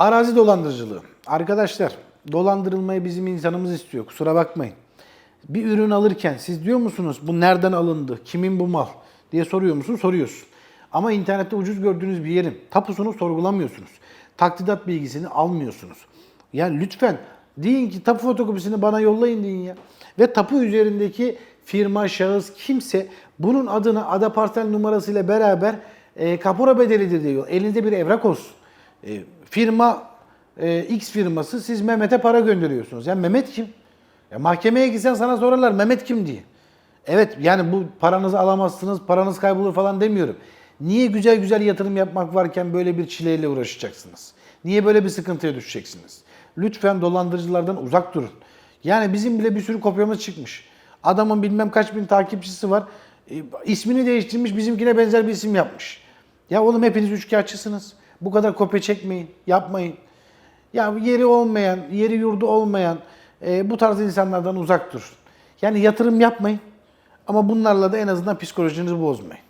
Arazi dolandırıcılığı. Arkadaşlar dolandırılmayı bizim insanımız istiyor. Kusura bakmayın. Bir ürün alırken siz diyor musunuz bu nereden alındı, kimin bu mal diye soruyor musun? Soruyorsun. Ama internette ucuz gördüğünüz bir yerin tapusunu sorgulamıyorsunuz. Takdidat bilgisini almıyorsunuz. Ya lütfen deyin ki tapu fotokopisini bana yollayın deyin ya. Ve tapu üzerindeki firma, şahıs, kimse bunun adını ada parsel numarasıyla beraber e, kapora bedelidir diyor. Elinizde bir evrak olsun. E, firma e, X firması siz Mehmet'e para gönderiyorsunuz. Ya Mehmet kim? Ya mahkemeye gitsen sana sorarlar Mehmet kim diye. Evet yani bu paranızı alamazsınız, paranız kaybolur falan demiyorum. Niye güzel güzel yatırım yapmak varken böyle bir çileyle uğraşacaksınız? Niye böyle bir sıkıntıya düşeceksiniz? Lütfen dolandırıcılardan uzak durun. Yani bizim bile bir sürü kopyamız çıkmış. Adamın bilmem kaç bin takipçisi var. E, ismini değiştirmiş, bizimkine benzer bir isim yapmış. Ya oğlum hepiniz üçkağıtçısınız. Bu kadar kopya çekmeyin, yapmayın. Ya yeri olmayan, yeri yurdu olmayan e, bu tarz insanlardan uzak durun. Yani yatırım yapmayın ama bunlarla da en azından psikolojinizi bozmayın.